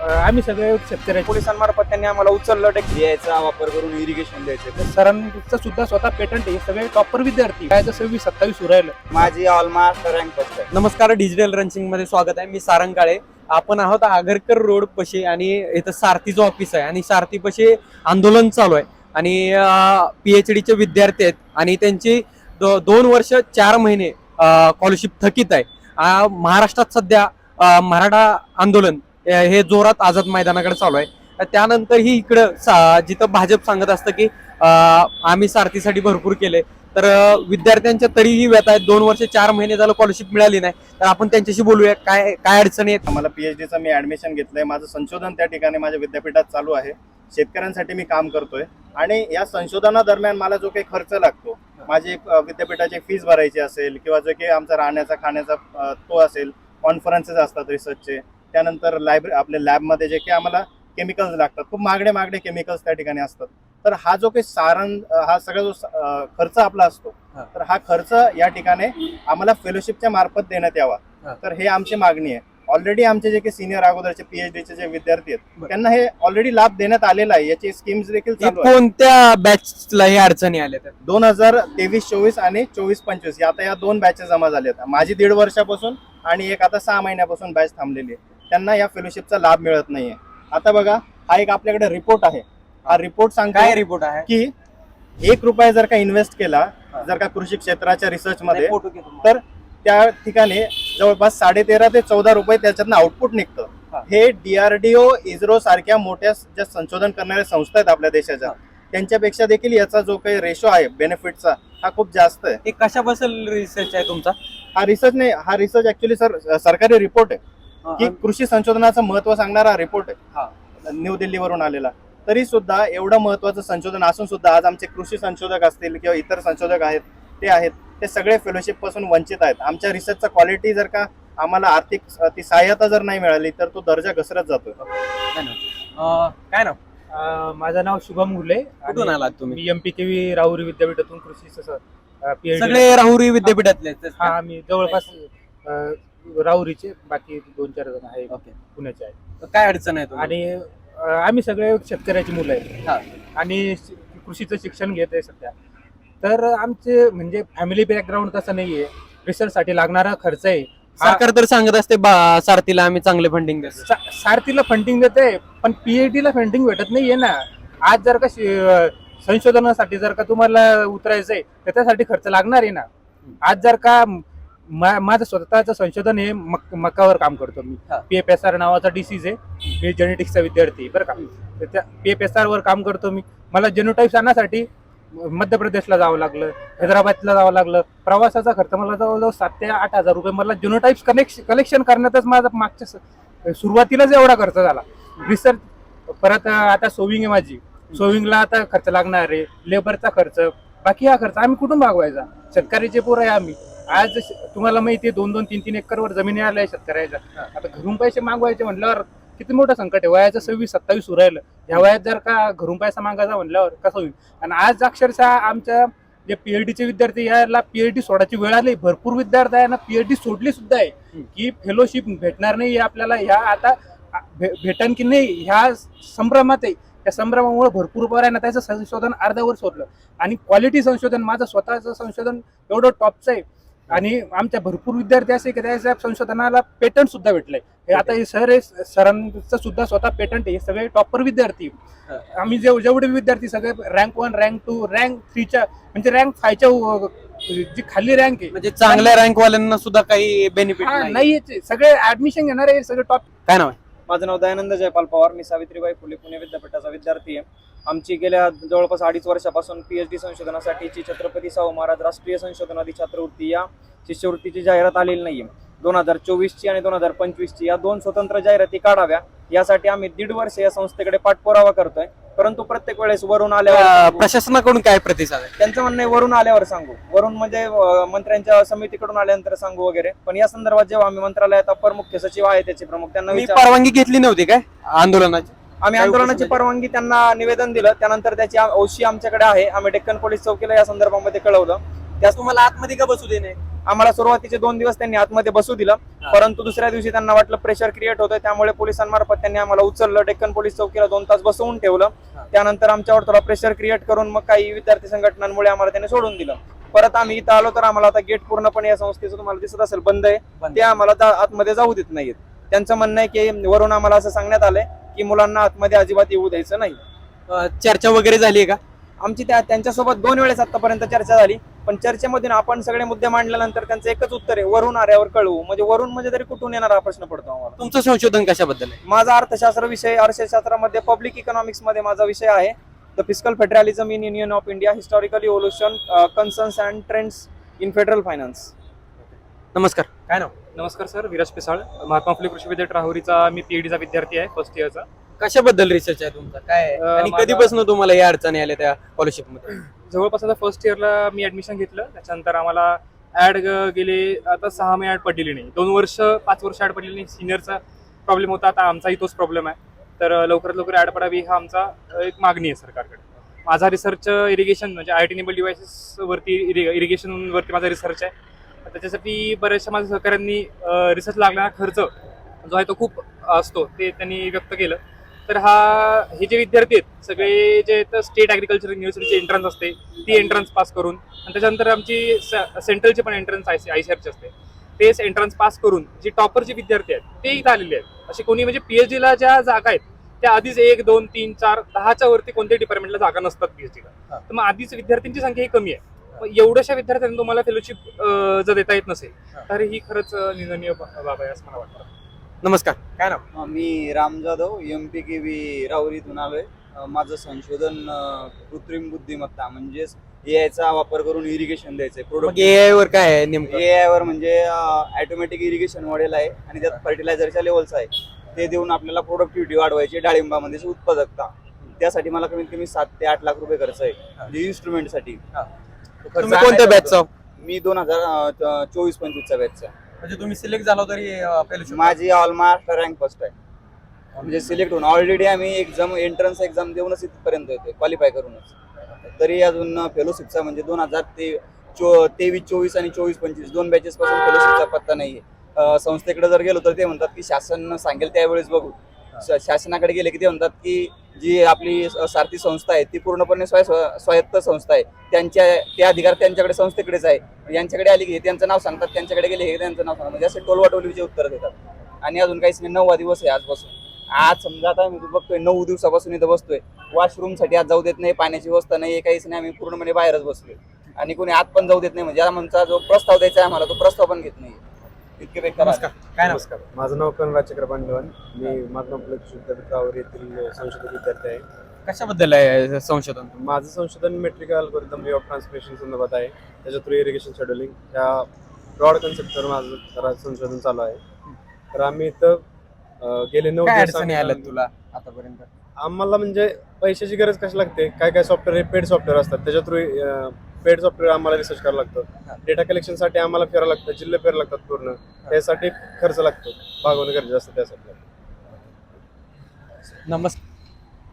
आम्ही सगळे शेतकऱ्याचे. पोलिसांमार्फत त्यांनी आम्हाला उचललं टेक यायचा वापर करून इरिगेशन द्यायचे. सरांचं सुद्धा स्वतः पेटंट आहे. सगळे टॉपर विद्यार्थी. काय सव्वीस सत्तावीस उरायलं माझी ऑलमास्ट रँक फर्स्ट नमस्कार डिजिटल रनचिंगमध्ये स्वागत आहे. मी सारंग काळे आपण आहोत आगरकर रोड पशी आणि इथं सारथीचं ऑफिस आहे. आणि सारथी पशी आंदोलन चालू आहे. आणि पीएच डीचे विद्यार्थी आहेत. आणि त्यांची दो, दोन वर्ष चार महिने स्कॉलरशिप थकीत आहे. महाराष्ट्रात सध्या मराठा आंदोलन हे जोरात आझाद मैदानाकडे चालू आहे. त्यानंतर ही इकडं सा- जिथं भाजप सांगत असतं की आम्ही सारथीसाठी भरपूर केले. तर विद्यार्थ्यांच्या तरीही व्यत आहेत. दोन वर्ष चार महिने झालं स्कॉलरशिप मिळाली नाही. तर आपण त्यांच्याशी बोलूया. काय काय अडचणी आहेत? मला पीएचडीचं मी ऍडमिशन घेतलंय. माझं संशोधन त्या ठिकाणी माझ्या विद्यापीठात चालू आहे. शेतकऱ्यांसाठी मी काम करतोय. आणि या संशोधनादरम्यान मला जो काही खर्च लागतो माझी विद्यापीठाची फीज भरायची असेल किंवा जो काही आमचा राहण्याचा खाण्याचा तो असेल कॉन्फरन्सेस असतात रिसर्चचे त्यानंतर लायब्ररी आपल्या लॅबमध्ये जे काही आम्हाला केमिकल्स लागतात खूप मागडे मागडे केमिकल्स त्या ठिकाणी असतात. तर हा जो काही सारण हा सगळा जो खर्च आपला असतो. तर हा खर्च या ठिकाणी आम्हाला फेलोशिपच्या मार्फत देण्यात. यावा. तर हे आमची मागणी आहे. ऑलरेडी आमचे जे काही सिनियर अगोदरचे पीएचडीचे जे विद्यार्थी आहेत. त्यांना हे ऑलरेडी लाभ देण्यात आलेला आहे. याची स्कीम्स देखील कोणत्या बॅचला हे अडचणी आल्या दोन हजार तेवीस चोवीस आणि चोवीस पंचवीस. आता या दोन बॅचेस जमा झाले आहेत माझी दीड वर्षापासून आणि एक आता सहा महिन्यापासून बॅच थांबलेली आहे. त्यांना या फेलोशिपचा लाभ मिळत नाहीये आता बघा हा एक आपल्याकडे रिपोर्ट आहे हा रिपोर्ट काय सांगतो रिपोर्ट आहे की एक रुपया जर का इन्व्हेस्ट केला. जर का कृषी क्षेत्राच्या रिसर्च मध्ये फोटो घेतो. तर त्या ठिकाणी जवळपास साडे तेरा ते चौदा रुपये त्याच्यातनं आउटपुट निघतं हा. हे डीआरडीओ इस्रो सारख्या मोठ्या ज्या संशोधन करणाऱ्या संस्था आहेत आपल्या देशाच्या हा. त्यांच्यापेक्षा देखील याचा जो काही रेशो आहे बेनिफिटचा हा खूप जास्त आहे हे कशाबद्दल रिसर्च आहे तुमचा हा रिसर्च नाही हा रिसर्च ऍक्च्युली सर सरकारी रिपोर्ट आहे की कृषी संशोधनाचं महत्त्व सांगणारा रिपोर्ट आहे. न्यू दिल्लीवरून आलेला. तरी सुद्धा एवढं महत्वाचं संशोधन असून सुद्धा आज आमचे कृषी संशोधक असतील किंवा इतर संशोधक आहेत ते आहेत ते सगळे फेलोशिपपासून वंचित आहेत. आमच्या रिसर्चचा क्वालिटी जर का आम्हाला आर्थिक ती सहाय्यता जर नाही मिळाली तर तो दर्जा घसरत जातो अं, काय ना अं, माझं नाव शुभम घुले कुठून आलात तुम्ही? मी M P K V Rahuri विद्यापीठातून कृषी पीएचडी सगळे राहुरी विद्यापीठातले. हा आम्ही जवळपास राहुरीचे बाकी दोन चार जण आहे ओके. पुण्याचे आहे काय अडचण आहे तुम्हाला? आणि अं, आम्ही सगळे शेतकऱ्याची मुलं आहे हा. आणि श- कृषीचं शिक्षण घेत आहे सध्या. तर आमचे म्हणजे फॅमिली बॅकग्राऊंड तसं नाहीये. रिसर्च साठी लागणारा खर्च आहे. हा- सरकार तर सांगत असते बा- सारथीला आम्ही चांगले फंडिंग देतो. सा- सारथीला फंडिंग देते पण पीएचडी ला फंडिंग भेटत नाहीये ना. आज जर का शि- संशोधनासाठी जर का तुम्हाला उतरायचंय तर त्यासाठी खर्च लागणार आहे ना. आज जर का मा- माझं स्वतःचं संशोधन हे मक मकावर काम करतो मी. हा. पी एफ एस आर नावाचा डिसीज आहे. मी जेनेटिक्सचा विद्यार्थी आहे, बरं का? तर त्या पी एफ एस आर वर काम करतो मी. मला जेनोटाईप्स आणण्यासाठी मध्य प्रदेशला जावं लागलं हैदराबादला जावं लागलं. प्रवासाचा खर्च मला जवळजवळ सात ते आठ हजार रुपये. मला जेनोटाईप्स कनेक्शन कलेक्शन करण्यातच माझा मागच्या स- सुरुवातीलाच एवढा खर्च झाला. रिसर्च परत आता सोविंग आहे माझी. सोविंगला आता खर्च लागणार आहे. लेबरचा खर्च. बाकी हा खर्च आम्ही कुठून भागवायचा शेतकऱ्याचे पोर आहे आम्ही. आज तुम्हाला माहिती आहे दोन दोन तीन तीन एकरवर जमिनी आल्या शेतकऱ्याच्या. आता घरून पैसे मागवायचे म्हटल्यावर किती मोठं संकट आहे? वयाचं सव्वीस सत्तावीस उरायलं ह्या वयात जर का घरून पैसा मागायचा म्हटल्यावर कसं होईल? आणि आज अक्षरशः आमच्या जे पीएचडीचे विद्यार्थी याला पीएचडी सोडायची वेळ आली. भरपूर विद्यार्थी आहे ना पीएचडी सोडली सुद्धा आहे. की फेलोशिप भेटणार नाही आपल्याला ह्या आता भेटन की नाही ह्या संभ्रमात आहे. त्या संभ्रमामुळे भरपूर बरं आहे ना त्याचं संशोधन अर्ध्यावर सोडलं आणि क्वालिटी संशोधन माझं स्वतःचं संशोधन एवढं टॉपचं आहे. आणि आमच्या भरपूर विद्यार्थी असे की त्या संशोधनाला पेटंट सुद्धा भेटलंय हे आता हे सर हे सरांचं सुद्धा स्वतः पेटंट आहे. हे सगळे टॉपर विद्यार्थी. आम्ही जेव जेवढे विद्यार्थी सगळे rank one rank two rank थ्रीच्या म्हणजे रँक फायच्या जी खाली रँक आहे. म्हणजे चांगल्या रँक वाल्यांना सुद्धा काही बेनिफिट हा, नाही. सगळे ऍडमिशन घेणारे हे सगळे टॉप काय नाव आहे? माझं नाव दयानंद जयपाल पवार. मी सावित्रीबाई फुले पुणे विद्यापीठाचा विद्यार्थी आहे. आमची गेल्या जवळपास अडीच वर्षापासून पीएचडी संशोधनासाठीची छत्रपती शाहू महाराज राष्ट्रीय संशोधनाधी छात्रवृत्ती या शिष्यवृत्तीची जाहिरात आलेली नाहीये. दोन हजार चोवीसची आणि दोन हजार पंचवीसची या दोन स्वतंत्र जाहिराती काढाव्या. यासाठी आम्ही दीड वर्ष या संस्थेकडे पाठपुरावा करतोय. परंतु प्रत्येक वेळेस वरून आल्यावर प्रशासनाकडून काय प्रतिसाद त्यांचं म्हणणं वरून आल्यावर सांगू. वरून म्हणजे मंत्र्यांच्या समितीकडून आल्यानंतर सांगू वगैरे. पण या संदर्भात जेव्हा आम्ही मंत्रालयात अपर मुख्य सचिव आहे त्याचे प्रमुख त्यांना. परवानगी घेतली नव्हती काय? आंदोलनाची? आम्ही आंदोलनाची परवानगी त्यांना निवेदन दिलं. त्यानंतर त्याची ओशी आमच्याकडे आहे. आम्ही डेक्कन पोलीस चौकीला या संदर्भामध्ये कळवलं. त्यास तुम्हाला आतमध्ये का बसू देणे? आम्हाला सुरुवातीचे दोन दिवस त्यांनी आतमध्ये बसू दिलं. परंतु दुसऱ्या दिवशी त्यांना वाटलं प्रेशर क्रिएट होतंय त्यामुळे पोलिसांमार्फत त्यांनी आम्हाला उचललं. डेक्कन पोलीस चौकीला दोन तास बसवून ठेवलं. त्यानंतर आमच्यावर थोडा प्रेशर क्रिएट करून मग काही विद्यार्थी संघटनांमुळे आम्हाला त्यांनी सोडून दिलं. परत आम्ही इथं आलो तर आम्हाला आता गेट पूर्णपणे या संस्थेचं तुम्हाला दिसत असेल बंद आहे. ते आम्हाला आतमध्ये जाऊ देत नाहीत. त्यांचं म्हणणं आहे की वरून आम्हाला असं सांगण्यात आलंय की मुलांना आतमध्ये अजिबात येऊ द्यायचं नाही. चर्चा वगैरे झाली आहे का? आमची त्या त्यांच्यासोबत दोन वेळेस आतापर्यंत चर्चा झाली. पण चर्चेमधून आपण सगळे मुद्दे मांडल्यानंतर त्यांचं एकच उत्तर आहे वरून आऱ्यावर कळवू. म्हणजे वरून म्हणजे तरी कुठून येणार हा प्रश्न पडतो आम्हाला. तुमचं संशोधन कशाबद्दल आहे? माझा अर्थशास्त्र विषय अर्थशास्त्रामध्ये पब्लिक इकॉनॉमिक्समध्ये माझा विषय आहे. The physical federalism in union of India historical evolution concerns and trends in federal finance नमस्कार. काय नाव? नमस्कार सर. विराज पिसाळ. महात्मा फुले कृषी विद्यापीठ राहुरीचा मी पीएडीचा विद्यार्थी आहे फर्स्ट इयरचा कशाबद्दल रिसर्च आहे तुमचा? काय? अ, आणि माझा- कधीपासून तुम्हाला या अडचणी आल्या त्या स्कॉलरशिपमध्ये? जवळपास आता फर्स्ट इयरला मी ऍडमिशन घेतलं. त्याच्यानंतर आम्हाला ऍड गेले आता सहा महिने ऍड पडलेली नाही. दोन वर्ष पाच वर्ष ऍड पडलेली नाही. सिनियरचा प्रॉब्लेम होता. आता आमचाही तोच प्रॉब्लेम आहे. तर अ, लवकरात लवकर ऍड पडावी हा आमचा अ, एक मागणी आहे सरकारकडे. माझा रिसर्च इरिगेशन म्हणजे आय टी नेबल डिव्हायसेस वरती इरिगेशन वरती माझा रिसर्च आहे. त्याच्यासाठी बऱ्याचशा माझ्या सहकाऱ्यांनी रिसर्च लागणारा खर्च जो आहे तो खूप असतो ते त्यांनी व्यक्त केलं. तर हा हे जे विद्यार्थी आहेत सगळे जे स्टेट ॲग्रिकल्चर युनिव्हर्सिटीची एंट्रन्स असते ती एंट्रन्स पास करून आणि त्याच्यानंतर आमची सेंट्रलची पण entrance I C I C असते. तेच एंट्रन्स पास करून जी टॉपर जे विद्यार्थी आहेत ते इथं आलेले आहेत. असे कोणी म्हणजे पीएचडीला ज्या जागा आहेत त्या आधीच एक दोन तीन चार दहाच्या वरती कोणत्याही डिपार्टमेंटला जागा नसतात पीएचडीला तर मग आधीच विद्यार्थ्यांची संख्या ही कमी आहे. मग एवढ्याशा विद्यार्थ्यांना तुम्हाला फेलोशिप जर देता येत नसेल तर ही खरंच निंदनीय बाब आहे असं मला वाटतं. नमस्कार. काय नाव? मी Ram Jadhav M P K V राहुरीतून आलोय. अ, माझं संशोधन अ, कृत्रिम बुद्धिमत्ता म्हणजेच ए चा वापर करून इरिगेशन द्यायचंय. मग प्रोडक्ट ए वर काय आहे नेमकं? ए वर म्हणजे ऑटोमॅटिक इरिगेशन मॉडेल आहे आणि त्यात फर्टिलायझरच्या लेवल्स आहे. ते देऊन आपल्याला प्रोडक्टिव्हिटी वाढवायची डाळिंबामध्ये उत्पादकता. त्यासाठी मला कमीत कमी सात ते आठ लाख रुपये खर्च आहे. म्हणजे इन्स्ट्रुमेंटसाठी तुम्ही कोणत्या बॅचचा मी दोन हजार चोवीस पंचवीसचा बॅचचा म्हणजे तुम्ही सिलेक्ट झाला तरी फेलोशिप माझी ऑल महाराष्ट्र रँक फर्स्ट आहे. म्हणजे सिलेक्ट होऊन ऑलरेडी आम्ही एक्झाम एंट्रन्स एक्झाम देऊनच इथपर्यंत येते क्वालिफाय करूनच. तरी अजून फेलोशिपचा म्हणजे दोन हजार ते चो तेवीस चोवीस आणि चोवीस पंचवीस दोन बॅचेस पासून फेलोशिपचा पत्ता नाहीये. संस्थेकडे जर गेलो तर ते म्हणतात की शासन सांगेल त्यावेळेस बघू. शासनाकडे गेले की ते म्हणतात की जी आपली स- सारथी संस्था आहे ती पूर्णपणे स्वाय स्वायत्त संस्था आहे. त्यांच्या ते अधिकार त्यांच्याकडे संस्थेकडेच आहे. यांच्याकडे आली की हे त्यांचं नाव सांगतात त्यांच्याकडे गेले हे त्यांचं नाव सांगतात. म्हणजे असे टोलवाटोलीचे उत्तर देतात. आणि अजून काहीच नाही नववा दिवस आहे आजपासून. आज समजा आता मी बघतोय नऊ दिवसापासून इथं बसतोय. वॉशरूमसाठी आज जाऊ देत नाही पाण्याची व्यवस्था नाही काहीच नाही. आम्ही पूर्णपणे बाहेरच बसलोय. आणि कोणी आत पण जाऊ देत नाही. म्हणजे आमचा जो प्रस्ताव द्यायचा आहे आम्हाला तो प्रस्ताव पण घेत नाही. इतके बेकार आहे. नमस्कार. काय नाव? नमस्कार. माझं नाव कनराज चक्र पांडवन मी विद्यापीठ राहुरी येथील संशोधक विद्यार्थी आहे. कशाबद्दल आहे संशोधन माझं संशोधन metrical algorithm way of transmission संदर्भात आहे. त्याच्या थ्रू इरिगेशन शेड्युलिंग ह्या ब्रॉड कन्सेप्टवर माझं जरा संशोधन चालू आहे. तर आम्ही इथं अं, गेले नऊ काय दिवस अडचणी आम्ही- आल्यात तुला आतापर्यंत? आम्हाला म्हणजे पैशाची गरज कशी लागते? काय काय सॉफ्टवेअर हे पेड सॉफ्टवेअर असतात. त्याच्या थ्रू पेड सॉफ्टवेअर आम्हाला रिसर्च करावं लागतं. डेटा कलेक्शनसाठी आम्हाला फिरावं लागतं जिल्हे फिरावं लागतात पूर्ण. त्यासाठी खर्च लागतो. भागवणं गरजेचं असतं त्यासाठी. नमस्कार.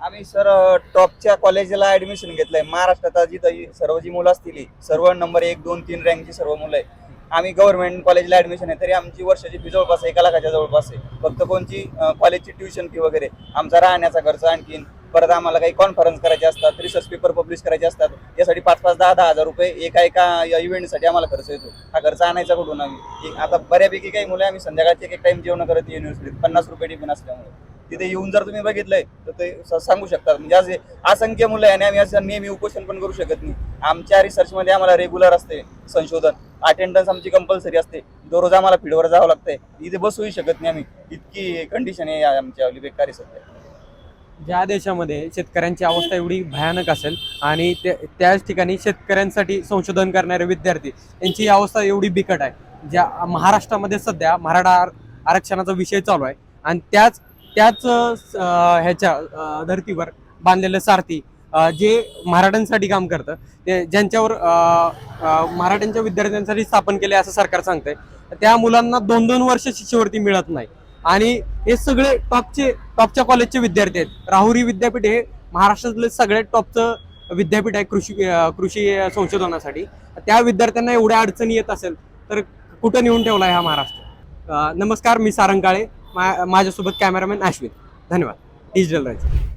आम्ही सर टॉपच्या कॉलेजला ऍडमिशन घेतलंय. महाराष्ट्रात आज जिथं सर्व जी मुलं असतील ही, सर्व नंबर एक दोन तीन रँकची सर्व मुलं आहे आम्ही गव्हर्नमेंट कॉलेजला ऍडमिशन आहे तरी आमची वर्षाची फी जवळपास एका लाखाच्या जवळपास आहे. फक्त कोणची कॉलेजची ट्युशन फी वगैरे आमचा राहण्याचा खर्च आणखीन परत आम्हाला काही कॉन्फरन्स करायचे असतात रिसर्च पेपर पब्लिश करायचे असतात. यासाठी पाच पाच दहा दहा हजार रुपये एका एका इव्हेंटसाठी आम्हाला खर्च येतो. हा खर्च आणायचा कुठून आम्ही? आता बऱ्यापैकी काही मुलं आम्ही संध्याकाळची एक एक टाइम जेवण करत युनिव्हर्सिटीत पन्नास रुपये टिफिन असल्यामुळे. तिथे येऊन जर तुम्ही बघितलंय तर ते सांगू शकतात. म्हणजे असे असंख्य मुलं आहे आणि आम्ही असं नेहमी उपोषण पण करू शकत नाही. आमच्या रिसर्चमध्ये आम्हाला रेग्युलर असते संशोधन. अटेंडन्स आमची कंपल्सरी असते. दररोज आम्हाला फील्डवर जावं लागतंय. इथे बसूही शकत नाही आम्ही. इतकी कंडिशन आहे आमच्या बेकारी सध्या ज्या देशामध्ये शेतकऱ्यांची अवस्था एवढी भयानक असेल आणि त्याच ठिकाणी शेतकऱ्यांसाठी संशोधन करणारे विद्यार्थी यांची अवस्था एवढी बिकट आहे. ज्या महाराष्ट्रामध्ये सध्या मराठा आर- आरक्षणाचा विषय चालू आहे आणि त्याच त्याच ह्याच्या धर्तीवर बांधलेलं सारथी जे मराठ्यांसाठी काम करतं ते ज्यांच्यावर मराठ्यांच्या विद्यार्थ्यांसाठी स्थापन केले असं सरकार सांगतंय त्या मुलांना दोन दोन वर्ष शिष्यवृत्ती मिळत नाही. आणि हे सगळे टॉपचे टॉपच्या कॉलेजचे विद्यार्थी आहेत. राहुरी विद्यापीठ हे महाराष्ट्रातले सगळ्यात टॉपचं विद्यापीठ आहे कृषी कृषी संशोधनासाठी. त्या विद्यार्थ्यांना एवढ्या अडचणी येत असेल तर कुठं नेऊन ठेवला हा महाराष्ट्र? नमस्कार मी सारंग काळे मा माझ्यासोबत कॅमेरामॅन अश्विन. धन्यवाद. डिजिटल राहायचं